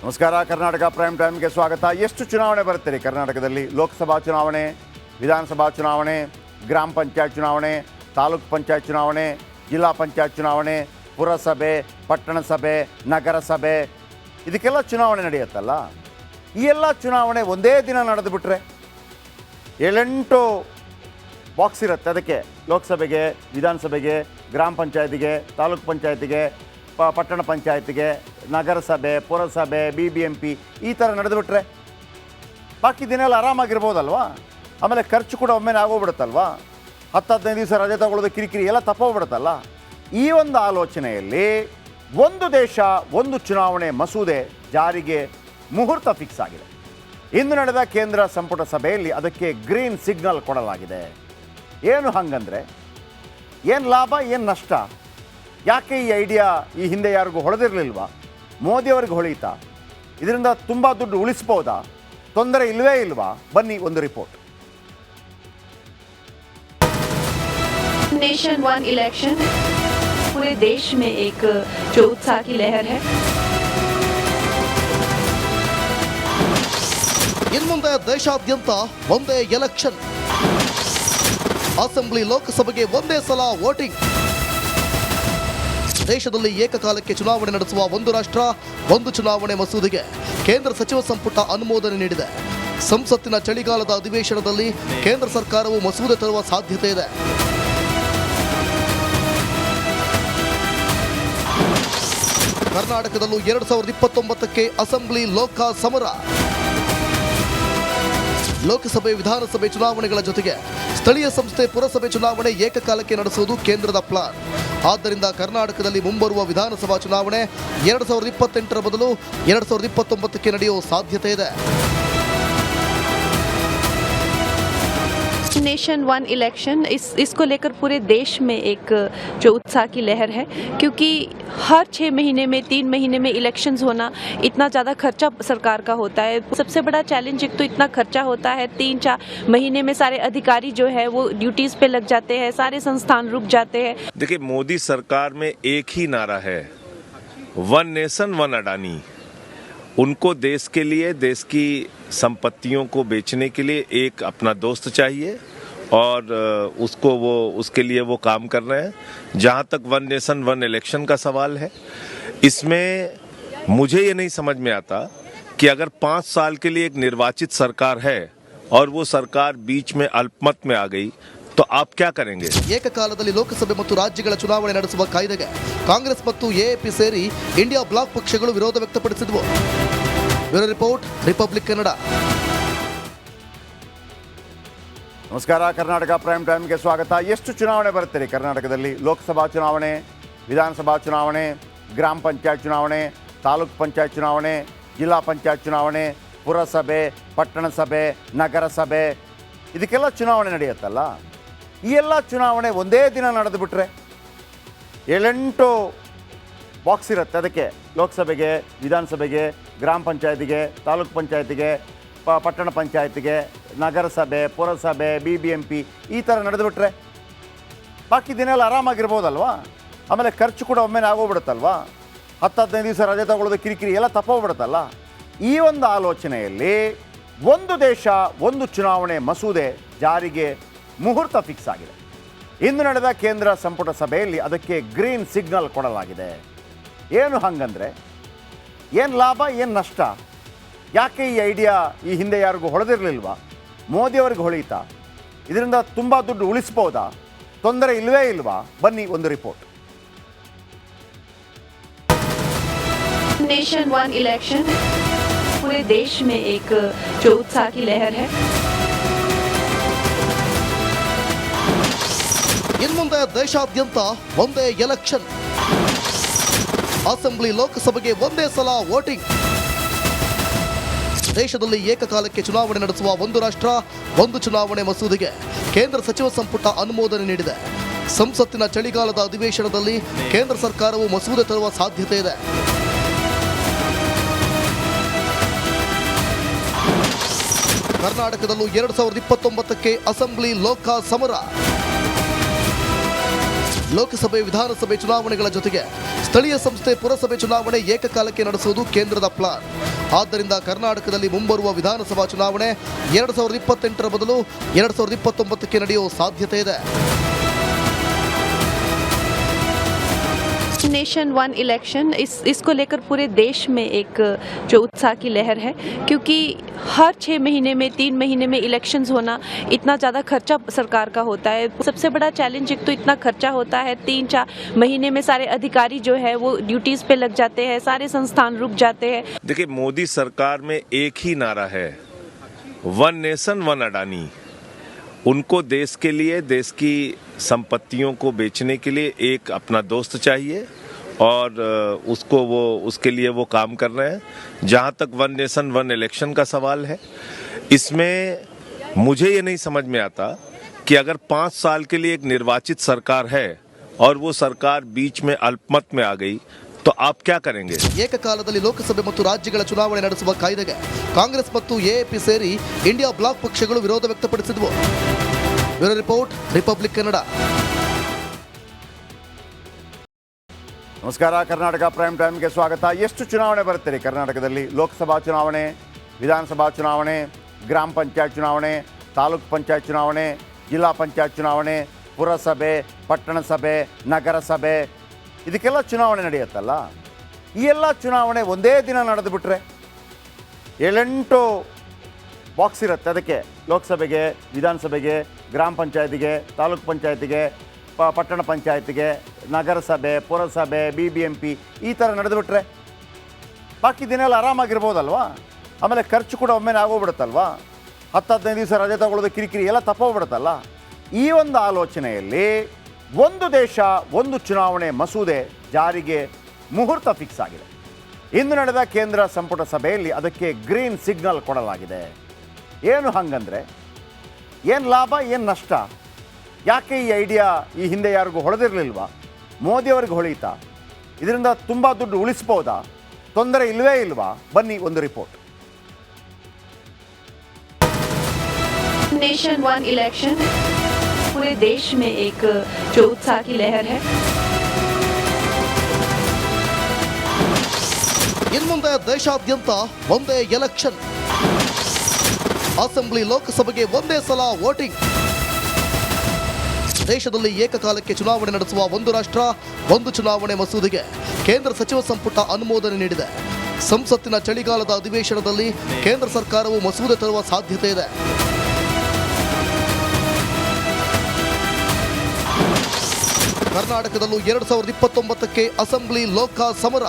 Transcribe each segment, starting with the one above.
ನಮಸ್ಕಾರ, ಕರ್ನಾಟಕ ಪ್ರೈಮ್ ಟೈಮ್ಗೆ ಸ್ವಾಗತ. ಎಷ್ಟು ಚುನಾವಣೆ ಬರುತ್ತೆ ರೀ ಕರ್ನಾಟಕದಲ್ಲಿ? ಲೋಕಸಭಾ ಚುನಾವಣೆ, ವಿಧಾನಸಭಾ ಚುನಾವಣೆ, ಗ್ರಾಮ ಪಂಚಾಯತ್ ಚುನಾವಣೆ, ತಾಲೂಕು ಪಂಚಾಯತ್ ಚುನಾವಣೆ, ಜಿಲ್ಲಾ ಪಂಚಾಯತ್ ಚುನಾವಣೆ, ಪುರಸಭೆ, ಪಟ್ಟಣ ಸಭೆ ನಗರ ಸಭೆ ಇದಕ್ಕೆಲ್ಲ ಚುನಾವಣೆ ನಡೆಯುತ್ತಲ್ಲ? ಈ ಎಲ್ಲ ಚುನಾವಣೆ ಒಂದೇ ದಿನ ನಡೆದು ಬಿಟ್ರೆ ಏಳೆಂಟು ಬಾಕ್ಸ್ ಇರುತ್ತೆ ಅದಕ್ಕೆ. ಲೋಕಸಭೆಗೆ, ವಿಧಾನಸಭೆಗೆ, ಗ್ರಾಮ ಪಂಚಾಯತಿಗೆ, ತಾಲೂಕು ಪಂಚಾಯತಿಗೆ ಪಟ್ಟಣ ಪಂಚಾಯತಿಗೆ ನಗರಸಭೆ, ಪುರಸಭೆ ಬಿ ಬಿ ಎಂ ಪಿ ಈ ಥರ ನಡೆದುಬಿಟ್ರೆ ಬಾಕಿ ದಿನ ಎಲ್ಲ ಆರಾಮಾಗಿರ್ಬೋದಲ್ವಾ? ಆಮೇಲೆ ಖರ್ಚು ಕೂಡ ಒಮ್ಮೆ ಆಗೋಗ್ಬಿಡುತ್ತಲ್ವಾ? ಹತ್ತು ಹದಿನೈದು ದಿವಸ ರಜೆ ತಗೊಳ್ಳೋದು, ಕಿರಿಕಿರಿ ಎಲ್ಲ ತಪ್ಪೋಗ್ಬಿಡುತ್ತಲ್ಲ? ಈ ಒಂದು ಆಲೋಚನೆಯಲ್ಲಿ ಒಂದು ದೇಶ, ಒಂದು ಚುನಾವಣೆ ಮಸೂದೆ ಜಾರಿಗೆ ಮುಹೂರ್ತ ಫಿಕ್ಸ್ ಆಗಿದೆ. ಇಂದು ನಡೆದ ಕೇಂದ್ರ ಸಂಪುಟ ಸಭೆಯಲ್ಲಿ ಅದಕ್ಕೆ ಗ್ರೀನ್ ಸಿಗ್ನಲ್ ಕೊಡಲಾಗಿದೆ. ಏನು ಹಾಗಂದರೆ, ಏನು ಲಾಭ, ಏನು ನಷ್ಟ? ಯಾಕೆ ಈ ಐಡಿಯಾ ಈ ಹಿಂದೆ ಯಾರಿಗೂ ಹೊಳೆದಿರಲಿಲ್ವಾ ಮೋದಿಯವ್ರಿಗೆ ಹೊಳೀತಾ ಇದರಿಂದ ತುಂಬ ದುಡ್ಡು ಉಳಿಸ್ಬೋದಾ ತೊಂದರೆ ಇಲ್ವೇ ಇಲ್ವಾ ಬನ್ನಿ ಒಂದು ರಿಪೋರ್ಟ್ नेशन वन इलेक्शन पूरे देश में एक जो उत्साह की लहर है ಇನ್ಮುಂದೆ ದೇಶಾದ್ಯಂತ ಒಂದೇ ಎಲೆಕ್ಷನ್ ಅಸೆಂಬ್ಲಿ ಲೋಕಸಭೆಗೆ ಒಂದೇ ಸಲ ವೋಟಿಂಗ್ ದೇಶದಲ್ಲಿ ಏಕಕಾಲಕ್ಕೆ ಚುನಾವಣೆ ನಡೆಸುವ ಒಂದು ರಾಷ್ಟ್ರ, ಒಂದು ಚುನಾವಣೆ ಮಸೂದೆಗೆ ಕೇಂದ್ರ ಸಚಿವ ಸಂಪುಟ ಅನುಮೋದನೆ ನೀಡಿದೆ. ಸಂಸತ್ತಿನ ಚಳಿಗಾಲದ ಅಧಿವೇಶನದಲ್ಲಿ ಕೇಂದ್ರ ಸರ್ಕಾರವು ಮಸೂದೆ ತರುವ ಸಾಧ್ಯತೆ ಇದೆ. ಕರ್ನಾಟಕದಲ್ಲೂ ಎರಡು ಸಾವಿರದ ಇಪ್ಪತ್ತೊಂಬತ್ತಕ್ಕೆ ಅಸೆಂಬ್ಲಿ ಲೋಕ ಸಮರ ಲೋಕಸಭೆ, ವಿಧಾನಸಭೆ ಚುನಾವಣೆಗಳ ಜೊತೆಗೆ ಸ್ಥಳೀಯ ಸಂಸ್ಥೆ ಪುರಸಭೆ ಚುನಾವಣೆ ಏಕಕಾಲಕ್ಕೆ ನಡೆಸುವುದು ಕೇಂದ್ರದ ಪ್ಲಾನ್. ಆದ್ದರಿಂದ ಕರ್ನಾಟಕದಲ್ಲಿ ಮುಂಬರುವ ವಿಧಾನಸಭಾ ಚುನಾವಣೆ ಎರಡು ಸಾವಿರದ ಇಪ್ಪತ್ತೆಂಟರ ಬದಲು ಎರಡು ಸಾವಿರದ ಇಪ್ಪತ್ತೊಂಬತ್ತಕ್ಕೆ ನಡೆಯುವ ಸಾಧ್ಯತೆ ಇದೆ. नेशन वन इलेक्शन इस, इसको लेकर पूरे देश में एक, जो उत्साह की लहर है, क्योंकि हर छः महीने में, तीन महीने में इलेक्शंस होना इतना ज़्यादा खर्चा सरकार का होता है। सबसे बड़ा चैलेंज एक तो इतना खर्चा होता है, तीन चार महीने में सारे अधिकारी जो है, वो ड्यूटीज़ पे लग जाते हैं, सारे संस्थान रुक जाते हैं। देखिए, मोदी सरकार में एक ही नारा है वन नेशन वन अडानी। उनको देश के लिए, देश की संपत्तियों को बेचने के लिए एक अपना दोस्त चाहिए और अ, उसको वो उसके लिए वो काम कर रहे हैं जहाँ तक वन नेशन वन इलेक्शन का सवाल है इसमें मुझे ये नहीं समझ में आता कि अगर पाँच साल के लिए एक निर्वाचित सरकार है और वो सरकार बीच में अल्पमत में आ गई तो आप क्या करेंगे ಏಕಕಾಲದಲ್ಲಿ ಲೋಕಸಭೆ ಮತ್ತು ರಾಜ್ಯಗಳ ಚುನಾವಣೆ ನಡೆಸುವ ಕಾಯ್ದೆಗೆ ಕಾಂಗ್ರೆಸ್ ಮತ್ತು ಎಎಪಿ ಸೇರಿ ಇಂಡಿಯಾ ಬ್ಲಾಕ್ ಪಕ್ಷಗಳು ವಿರೋಧ ವ್ಯಕ್ತಪಡಿಸಿದವು bureau report, republic Kannada. ನಮಸ್ಕಾರ, ಕರ್ನಾಟಕ ಪ್ರೈಮ್ ಟೈಮ್ಗೆ ಸ್ವಾಗತ. ಎಷ್ಟು ಚುನಾವಣೆ ಬರುತ್ತೀರಿ ಕರ್ನಾಟಕದಲ್ಲಿ? ಲೋಕಸಭಾ ಚುನಾವಣೆ, ವಿಧಾನಸಭಾ ಚುನಾವಣೆ, ಗ್ರಾಮ ಪಂಚಾಯತ್ ಚುನಾವಣೆ, ತಾಲೂಕ್ ಪಂಚಾಯತ್ ಚುನಾವಣೆ, ಜಿಲ್ಲಾ ಪಂಚಾಯತ್ ಚುನಾವಣೆ, ಪುರಸಭೆ, ಪಟ್ಟಣ ಸಭೆ, ನಗರಸಭೆ, ಇದಕ್ಕೆಲ್ಲ ಚುನಾವಣೆ ನಡೆಯುತ್ತಲ್ಲ? ಈ ಎಲ್ಲ ಚುನಾವಣೆ ಒಂದೇ ದಿನ ನಡೆದು ಬಿಟ್ರೆ ಏಳೆಂಟು ಬಾಕ್ಸ್ ಇರುತ್ತೆ. ಅದಕ್ಕೆ ಲೋಕಸಭೆಗೆ, ವಿಧಾನಸಭೆಗೆ, ಗ್ರಾಮ ಪಂಚಾಯತಿಗೆ, ತಾಲೂಕ್ ಪಂಚಾಯತಿಗೆ, ಪ, ಪಟ್ಟಣ ಪಂಚಾಯತಿಗೆ, ನಗರಸಭೆ, ಪುರಸಭೆ ಬಿ ಬಿ ಎಂ ಪಿ ಈ ಥರ ನಡೆದುಬಿಟ್ರೆ ಬಾಕಿ ದಿನ ಎಲ್ಲ ಆರಾಮಾಗಿರ್ಬೋದಲ್ವಾ? ಆಮೇಲೆ ಖರ್ಚು ಕೂಡ ಒಮ್ಮೆ ಆಗೋಗ್ಬಿಡುತ್ತಲ್ವಾ? ಹತ್ತು ಹದಿನೈದು ದಿವಸ ರಜೆ ತಗೊಳ್ಳೋದು, ಕಿರಿಕಿರಿ ಎಲ್ಲ ತಪ್ಪೋಗ್ಬಿಡುತ್ತಲ್ಲ? ಈ ಒಂದು ಆಲೋಚನೆಯಲ್ಲಿ ಒಂದು ದೇಶ, ಒಂದು ಚುನಾವಣೆ ಮಸೂದೆ ಜಾರಿಗೆ ಮುಹೂರ್ತ ಫಿಕ್ಸ್ ಆಗಿದೆ. ಇಂದು ನಡೆದ ಕೇಂದ್ರ ಸಂಪುಟ ಸಭೆಯಲ್ಲಿ ಅದಕ್ಕೆ ಗ್ರೀನ್ ಸಿಗ್ನಲ್ ಕೊಡಲಾಗಿದೆ. ಏನು ಹಂಗಂದ್ರೆ ಏನು ಲಾಭ ಏನು ನಷ್ಟ ಯಾಕೆ ಈ ಐಡಿಯಾ ಈ ಹಿಂದೆ ಯಾರಿಗೂ ಹೊಳೆದಿರಲಿಲ್ವಾ ಮೋದಿಯವ್ರಿಗೆ ಹೊಳೀತಾ ಇದರಿಂದ ತುಂಬ ದುಡ್ಡು ಉಳಿಸ್ಬೋದಾ ತೊಂದರೆ ಇಲ್ವೇ ಇಲ್ವಾ ಬನ್ನಿ ಒಂದು ರಿಪೋರ್ಟ್ नेशन वन इलेक्शन पूरे देश में एक जो उत्साह की लहर है ಇನ್ಮುಂದೆ ದೇಶಾದ್ಯಂತ ಒಂದೇ ಎಲೆಕ್ಷನ್ ಅಸೆಂಬ್ಲಿ ಲೋಕಸಭೆಗೆ ಒಂದೇ ಸಲ ವೋಟಿಂಗ್. ದೇಶದಲ್ಲಿ ಏಕಕಾಲಕ್ಕೆ ಚುನಾವಣೆ ನಡೆಸುವ ಒಂದು ರಾಷ್ಟ್ರ, ಒಂದು ಚುನಾವಣೆ ಮಸೂದೆಗೆ ಕೇಂದ್ರ ಸಚಿವ ಸಂಪುಟ ಅನುಮೋದನೆ ನೀಡಿದೆ. ಸಂಸತ್ತಿನ ಚಳಿಗಾಲದ ಅಧಿವೇಶನದಲ್ಲಿ ಕೇಂದ್ರ ಸರ್ಕಾರವು ಮಸೂದೆ ತರುವ ಸಾಧ್ಯತೆ ಇದೆ. ಕರ್ನಾಟಕದಲ್ಲೂ ಎರಡು ಸಾವಿರದ ಇಪ್ಪತ್ತೊಂಬತ್ತಕ್ಕೆ ಅಸೆಂಬ್ಲಿ ಲೋಕ ಸಮರ ಲೋಕಸಭೆ, ವಿಧಾನಸಭೆ ಚುನಾವಣೆಗಳ ಜೊತೆಗೆ ಸ್ಥಳೀಯ ಸಂಸ್ಥೆ ಪುರಸಭೆ ಚುನಾವಣೆ ಏಕಕಾಲಕ್ಕೆ ನಡೆಸುವುದು ಕೇಂದ್ರದ ಪ್ಲಾನ್. ಆದ್ದರಿಂದ ಕರ್ನಾಟಕದಲ್ಲಿ ಮುಂಬರುವ ವಿಧಾನಸಭಾ ಚುನಾವಣೆ ಎರಡು ಸಾವಿರದ ಇಪ್ಪತ್ತೆಂಟರ ಬದಲು ಎರಡು ಸಾವಿರದ ಇಪ್ಪತ್ತೊಂಬತ್ತಕ್ಕೆ ನಡೆಯುವ ಸಾಧ್ಯತೆ ಇದೆ. नेशन वन इलेक्शन इस, इसको लेकर पूरे देश में एक, जो उत्साह की लहर है, क्योंकि हर छः महीने में, तीन महीने में इलेक्शंस होना इतना ज़्यादा खर्चा सरकार का होता है। सबसे बड़ा चैलेंज एक तो इतना खर्चा होता है, तीन चार महीने में सारे अधिकारी जो है वो ड्यूटीज़ पे लग जाते हैं, सारे संस्थान रुक जाते हैं। देखिए, मोदी सरकार में एक ही नारा है वन नेशन वन अडानी। उनको देश के लिए, देश की संपत्तियों को बेचने के लिए एक अपना दोस्त चाहिए और अ, उसको वो उसके लिए वो काम कर रहे हैं जहाँ तक वन नेशन वन इलेक्शन का सवाल है इसमें मुझे ये नहीं समझ में आता कि अगर पाँच साल के लिए एक निर्वाचित सरकार है और वो सरकार बीच में अल्पमत में आ गई तो आप क्या करेंगे ಏಕಕಾಲದಲ್ಲಿ ಲೋಕಸಭೆ ಮತ್ತು ರಾಜ್ಯಗಳ ಚುನಾವಣೆ ನಡೆಸುವ ಕಾಯ್ದೆಗೆ ಕಾಂಗ್ರೆಸ್ ಮತ್ತು ಎಎಪಿ ಸೇರಿ ಇಂಡಿಯಾ ಬ್ಲಾಕ್ ಪಕ್ಷಗಳು ವಿರೋಧ ವ್ಯಕ್ತಪಡಿಸಿದವು bureau report, republic Kannada. ನಮಸ್ಕಾರ, ಕರ್ನಾಟಕ ಪ್ರೈಮ್ ಟೈಮ್ಗೆ ಸ್ವಾಗತ. ಎಷ್ಟು ಚುನಾವಣೆ ಬರುತ್ತೀರಿ ಕರ್ನಾಟಕದಲ್ಲಿ? ಲೋಕಸಭಾ ಚುನಾವಣೆ, ವಿಧಾನಸಭಾ ಚುನಾವಣೆ, ಗ್ರಾಮ ಪಂಚಾಯತ್ ಚುನಾವಣೆ, ತಾಲೂಕು ಪಂಚಾಯತ್ ಚುನಾವಣೆ, ಜಿಲ್ಲಾ ಪಂಚಾಯತ್ ಚುನಾವಣೆ, ಪುರಸಭೆ, ಪಟ್ಟಣ ಸಭೆ, ನಗರಸಭೆ, ಇದಕ್ಕೆಲ್ಲ ಚುನಾವಣೆ ನಡೆಯುತ್ತಲ್ಲ? ಈ ಎಲ್ಲ ಚುನಾವಣೆ ಒಂದೇ ದಿನ ನಡೆದು ಬಿಟ್ರೆ ಏಳೆಂಟು ಬಾಕ್ಸ್ ಇರುತ್ತೆ. ಅದಕ್ಕೆ ಲೋಕಸಭೆಗೆ, ವಿಧಾನಸಭೆಗೆ ಗ್ರಾಮ ಪಂಚಾಯತಿಗೆ, ತಾಲೂಕ್ ಪಂಚಾಯತಿಗೆ, ಪ, ಪಟ್ಟಣ ಪಂಚಾಯತಿಗೆ, ನಗರಸಭೆ, ಪುರಸಭೆ ಬಿ ಬಿ ಎಂ ಪಿ ಈ ಥರ ನಡೆದುಬಿಟ್ರೆ ಬಾಕಿ ದಿನ ಎಲ್ಲ ಆರಾಮಾಗಿರ್ಬೋದಲ್ವಾ? ಆಮೇಲೆ ಖರ್ಚು ಕೂಡ ಒಮ್ಮೆ ಆಗೋಗ್ಬಿಡುತ್ತಲ್ವಾ? ಹತ್ತು ಹದಿನೈದು ದಿವಸ ರಜೆ ತಗೊಳ್ಳೋದು, ಕಿರಿಕಿರಿ ಎಲ್ಲ ತಪ್ಪೋಗ್ಬಿಡುತ್ತಲ್ಲ? ಈ ಒಂದು ಆಲೋಚನೆಯಲ್ಲಿ ಒಂದು ದೇಶ, ಒಂದು ಚುನಾವಣೆ ಮಸೂದೆ ಜಾರಿಗೆ ಮುಹೂರ್ತ ಫಿಕ್ಸ್ ಆಗಿದೆ. ಇಂದು ನಡೆದ ಕೇಂದ್ರ ಸಂಪುಟ ಸಭೆಯಲ್ಲಿ ಅದಕ್ಕೆ ಗ್ರೀನ್ ಸಿಗ್ನಲ್ ಕೊಡಲಾಗಿದೆ. ಏನು ಹಂಗಂದ್ರೆ ಏನು ಲಾಭ ಏನು ನಷ್ಟ ಯಾಕೆ ಈ ಐಡಿಯಾ ಈ ಹಿಂದೆ ಯಾರಿಗೂ ಹೊಳೆದಿರಲಿಲ್ವಾ ಮೋದಿಯವ್ರಿಗೆ ಹೊಳೀತಾ ಇದರಿಂದ ತುಂಬ ದುಡ್ಡು ಉಳಿಸ್ಬೋದಾ ತೊಂದರೆ ಇಲ್ವೇ ಇಲ್ವಾ ಬನ್ನಿ ಒಂದು ರಿಪೋರ್ಟ್ नेशन वन इलेक्शन पूरे देश में एक जो उत्साह की लहर है ಇನ್ಮುಂದೆ ದೇಶಾದ್ಯಂತ ಒಂದೇ ಎಲೆಕ್ಷನ್ ಅಸೆಂಬ್ಲಿ ಲೋಕಸಭೆಗೆ ಒಂದೇ ಸಲ ವೋಟಿಂಗ್. ದೇಶದಲ್ಲಿ ಏಕಕಾಲಕ್ಕೆ ಚುನಾವಣೆ ನಡೆಸುವ ಒಂದು ರಾಷ್ಟ್ರ, ಒಂದು ಚುನಾವಣೆ ಮಸೂದೆಗೆ ಕೇಂದ್ರ ಸಚಿವ ಸಂಪುಟ ಅನುಮೋದನೆ ನೀಡಿದೆ. ಸಂಸತ್ತಿನ ಚಳಿಗಾಲದ ಅಧಿವೇಶನದಲ್ಲಿ ಕೇಂದ್ರ ಸರ್ಕಾರವು ಮಸೂದೆ ತರುವ ಸಾಧ್ಯತೆ ಇದೆ. ಕರ್ನಾಟಕದಲ್ಲೂ ಎರಡು ಸಾವಿರದ ಇಪ್ಪತ್ತೊಂಬತ್ತಕ್ಕೆ ಅಸೆಂಬ್ಲಿ ಲೋಕ ಸಮರ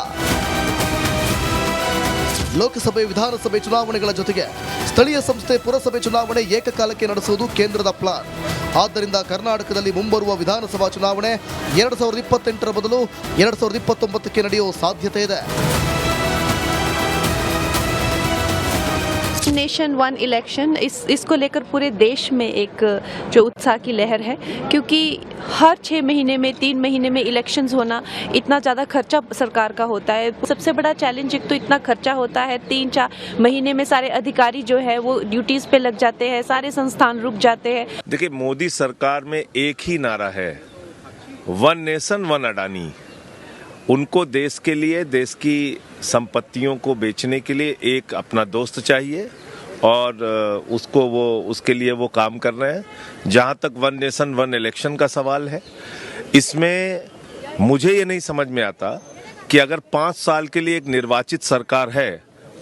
ಲೋಕಸಭೆ, ವಿಧಾನಸಭೆ ಚುನಾವಣೆಗಳ ಜೊತೆಗೆ ಸ್ಥಳೀಯ ಸಂಸ್ಥೆ ಪುರಸಭೆ ಚುನಾವಣೆ ಏಕಕಾಲಕ್ಕೆ ನಡೆಸುವುದು ಕೇಂದ್ರದ ಪ್ಲಾನ್. ಆದ್ದರಿಂದ ಕರ್ನಾಟಕದಲ್ಲಿ ಮುಂಬರುವ ವಿಧಾನಸಭಾ ಚುನಾವಣೆ ಎರಡು ಸಾವಿರದ ಇಪ್ಪತ್ತೆಂಟರ ಬದಲು ಎರಡು ಸಾವಿರದ ಇಪ್ಪತ್ತೊಂಬತ್ತಕ್ಕೆ ನಡೆಯುವ ಸಾಧ್ಯತೆ ಇದೆ. नेशन वन इलेक्शन इस, इसको लेकर पूरे देश में एक, जो उत्साह की लहर है, क्योंकि हर छः महीने में, तीन महीने में इलेक्शंस होना इतना ज़्यादा खर्चा सरकार का होता है। सबसे बड़ा चैलेंज एक तो इतना खर्चा होता है, तीन चार महीने में सारे अधिकारी जो है वो ड्यूटीज़ पे लग जाते हैं, सारे संस्थान रुक जाते हैं। देखिए, मोदी सरकार में एक ही नारा है वन नेशन वन अडानी उनको देश के लिए, देश की संपत्तियों को बेचने के लिए एक अपना दोस्त चाहिए और अ, उसको वो उसके लिए वो काम कर रहे हैं जहाँ तक वन नेशन वन इलेक्शन का सवाल है इसमें मुझे ये नहीं समझ में आता कि अगर पाँच साल के लिए एक निर्वाचित सरकार है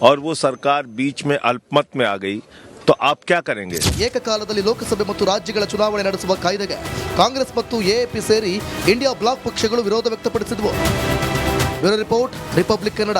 और वो सरकार बीच में अल्पमत में आ गई तो आप क्या करेंगे ಏಕಕಾಲದಲ್ಲಿ ಲೋಕಸಭೆ ಮತ್ತು ರಾಜ್ಯಗಳ ಚುನಾವಣೆ ನಡೆಸುವ ಕಾಯ್ದೆಗೆ ಕಾಂಗ್ರೆಸ್ ಮತ್ತು ಎಎಪಿ ಸೇರಿ ಇಂಡಿಯಾ ಬ್ಲಾಕ್ ಪಕ್ಷಗಳು ವಿರೋಧ ವ್ಯಕ್ತಪಡಿಸಿದವು ಬ್ಯೂರೋ ರಿಪೋರ್ಟ್ ರಿಪಬ್ಲಿಕ್ ಕನ್ನಡ